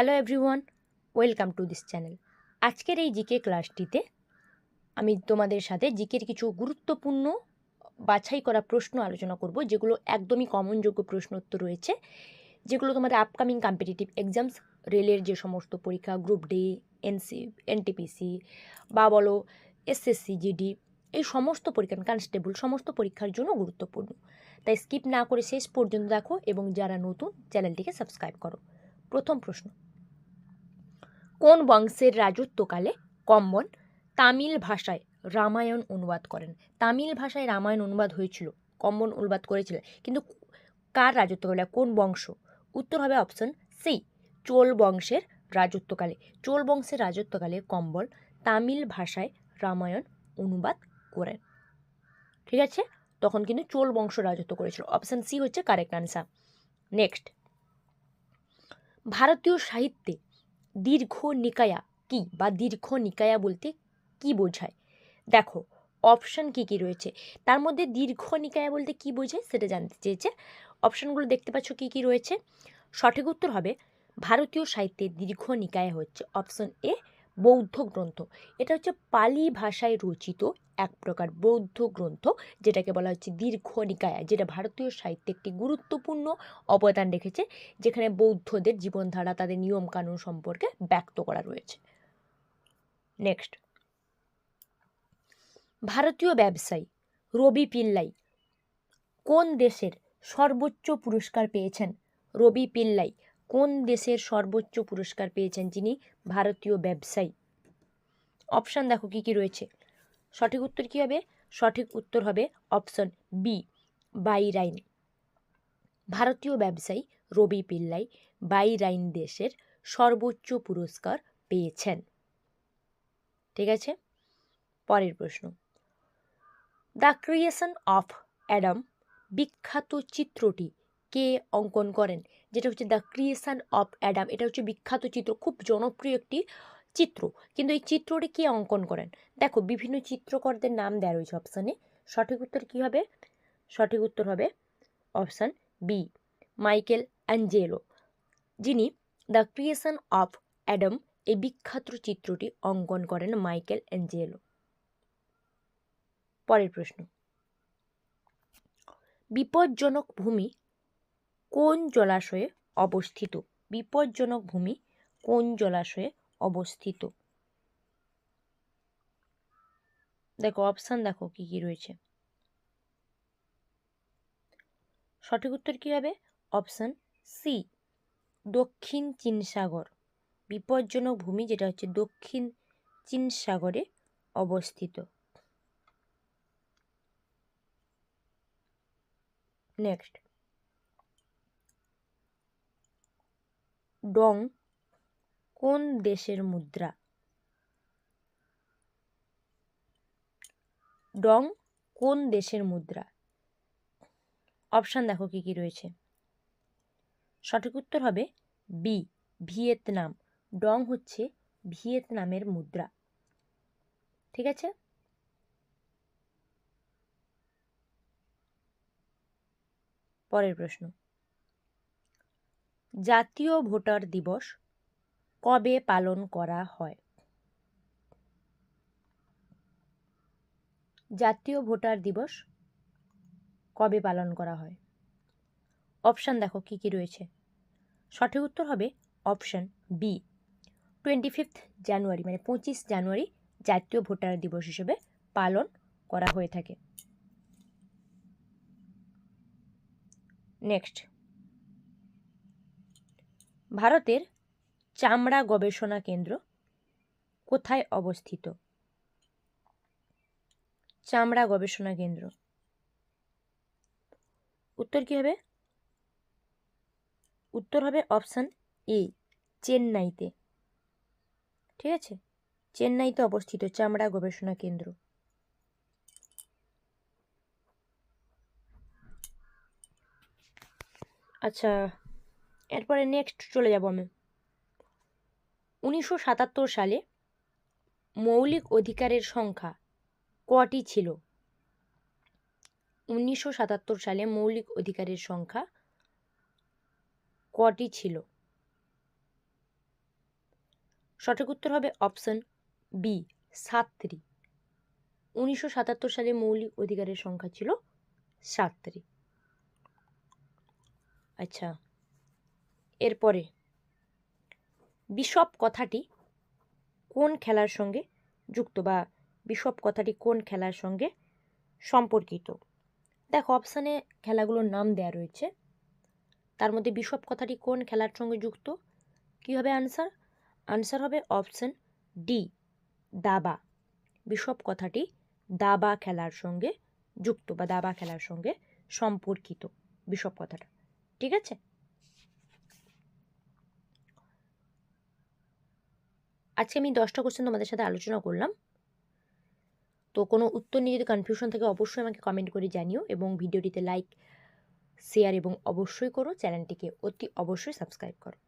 Hello everyone, welcome to this channel. আজকের এই GK ক্লাসটিতে আমি তোমাদের সাথে জিকের কিছু গুরুত্বপূর্ণ বাছাই করা প্রশ্ন আলোচনা করব, যেগুলো একদমই কমনযোগ্য প্রশ্ন উত্তর রয়েছে, যেগুলো তোমাদের আপকামিং কম্পিটিটিভ এক্সামস রেলের যে সমস্ত পরীক্ষা গ্রুপ ডি এনসি এনটিপিসি বা বলো এসএসসি জিডি এই সমস্ত পরীক্ষা কনস্টেবল সমস্ত পরীক্ষার জন্য গুরুত্বপূর্ণ। তাই স্কিপ না করে শেষ পর্যন্ত দেখো এবং যারা নতুন চ্যানেলটিকে সাবস্ক্রাইব করো। প্রথম প্রশ্ন কোন বংশের রাজত্বকালে কম্বন তামিল ভাষায় রামায়ণ অনুবাদ করেন? তামিল ভাষায় রামায়ণ অনুবাদ হয়েছিল, কম্বন অনুবাদ করেছিলেন। কিন্তু কার রাজত্বকালে? কোন বংশ? উত্তর হবে অপশন সি চোল বংশের রাজত্বকালে। চোল বংশের রাজত্বকালে কম্বল তামিল ভাষায় রামায়ণ অনুবাদ করেন। ঠিক আছে? তখন কিন্তু চোল বংশ রাজত্ব করেছিল। অপশন সি হচ্ছে কারেক্ট আনসার নেক্সট ভারতীয় সাহিত্যে দীর্ঘ নিকায়া কি বা দীর্ঘ নিকায়া বলতে কি বোঝায়? দেখো অপশান কি কি রয়েছে? তার মধ্যে দীর্ঘ নিকায়া বলতে কি বোঝায় সেটা জানতে চেয়েছে। অপশানগুলো দেখতে পাচ্ছ কি কি রয়েছে? সঠিক উত্তর হবে, ভারতীয় সাহিত্যে দীর্ঘ নিকায়া হচ্ছে অপশন এ বৌদ্ধ গ্রন্থ। এটা হচ্ছে পালি ভাষায় রচিত এক প্রকার বৌদ্ধ গ্রন্থ, যেটাকে বলা হচ্ছে দীর্ঘ নিকায়া যেটা ভারতীয় সাহিত্যে একটি গুরুত্বপূর্ণ অবদান রেখেছে, যেখানে বৌদ্ধদের জীবনধারা, তাদের নিয়মকানুন সম্পর্কে ব্যক্ত করা রয়েছে। নেক্সট ভারতীয় ব্যবসায়ী রবি পিল্লাই। কোন দেশের সর্বোচ্চ পুরস্কার পেয়েছেন রবি পিল্লাই? কোন দেশের সর্বোচ্চ পুরস্কার পেয়েছেন যিনি? ভারতীয় ব্যবসায়ী। অপশান দেখো কী কী রয়েছে। সঠিক উত্তর কী হবে? সঠিক উত্তর হবে অপশন বি বাইরাইন ভারতীয় ব্যবসায়ী রবি পিল্লাই বাইরাইন দেশের সর্বোচ্চ পুরস্কার পেয়েছেন। ঠিক আছে? পরের প্রশ্ন। দ্য ক্রিয়েশন অফ অ্যাডাম বিখ্যাত চিত্রটি কে অঙ্কন করেন? যেটা হচ্ছে দ্য ক্রিয়েশন অফ অ্যাডাম এটা হচ্ছে বিখ্যাত চিত্র, খুব জনপ্রিয় একটি চিত্র। কিন্তু এই চিত্রটি কে অঙ্কন করেন? দেখো, বিভিন্ন চিত্রকরদের নাম দেওয়া রয়েছে অপশানে সঠিক উত্তর কী হবে? সঠিক উত্তর হবে অপশান বি মাইকেল অ্যাঞ্জেলো যিনি দ্য ক্রিয়েশন অফ অ্যাডাম এই বিখ্যাত চিত্রটি অঙ্কন করেন মাইকেল অ্যাঞ্জেলো পরের প্রশ্ন। বিপজ্জনক ভূমি কোন জলাশয়ে অবস্থিত? বিপজ্জনক ভূমি কোন জলাশয়ে অবস্থিত? দেখো অপশান দেখো কি কি রয়েছে। সঠিক উত্তর কী হবে? অপশান সি দক্ষিণ চীন সাগর। বিপজ্জনক ভূমি যেটা হচ্ছে দক্ষিণ চীন সাগরে অবস্থিত। নেক্সট ডং কোন দেশের মুদ্রা? ডং কোন দেশের মুদ্রা? অপশান দেখো কি কি রয়েছে। সঠিক উত্তর হবে বি ভিয়েতনাম। ডং হচ্ছে ভিয়েতনামের মুদ্রা। ঠিক আছে? পরের প্রশ্ন। জাতীয় ভোটার দিবস কবে পালন করা হয়? জাতীয় ভোটার দিবস কবে পালন করা হয়? অপশান দেখো, কী কী রয়েছে? সঠিক উত্তর হবে option B twenty fifth January মানে পঁচিশ জানুয়ারি জাতীয় ভোটার দিবস হিসেবে পালন করা হয়ে থাকে। নেক্সট ভারতের চামড়া গবেষণা কেন্দ্র কোথায় অবস্থিত? চামড়া গবেষণা কেন্দ্র। উত্তর কী হবে? উত্তর হবে অপশান এ, চেন্নাইতে। ঠিক আছে? চেন্নাইতে অবস্থিত চামড়া গবেষণা কেন্দ্র। আচ্ছা এরপরে নেক্সট চলে যাব আমি। উনিশশো সাতাত্তর সালে মৌলিক অধিকারের সংখ্যা কটি ছিল? উনিশশো সাতাত্তর সালে মৌলিক অধিকারের সংখ্যা কটি ছিল? সঠিক উত্তর হবে অপশন বি সাতটি উনিশশো সাতাত্তর সালে মৌলিক অধিকারের সংখ্যা ছিল সাতটি আচ্ছা এরপরে বিশপ কথাটি কোন খেলার সঙ্গে যুক্ত বা বিশপ কথাটি কোন খেলার সঙ্গে সম্পর্কিত? দেখো অপশানে খেলাগুলোর নাম দেয়া রয়েছে। তার মধ্যে বিশপ কথাটি কোন খেলার সঙ্গে যুক্ত? কী হবে আনসার আনসার হবে অপশান ডি দাবা। বিশপ কথাটি দাবা খেলার সঙ্গে যুক্ত বা দাবা খেলার সঙ্গে সম্পর্কিত বিশপ কথাটা। ঠিক আছে? আজকে আমি দশটা কোশ্চেন তোমাদের সাথে আলোচনা করলাম। তো কোনো উত্তর নিয়ে যদি কনফিউশন থাকে, অবশ্যই আমাকে কমেন্ট করে জানিও এবং ভিডিওটিতে লাইক শেয়ার এবং অবশ্যই করো। চ্যানেলটিকে অতি অবশ্যই সাবস্ক্রাইব করো।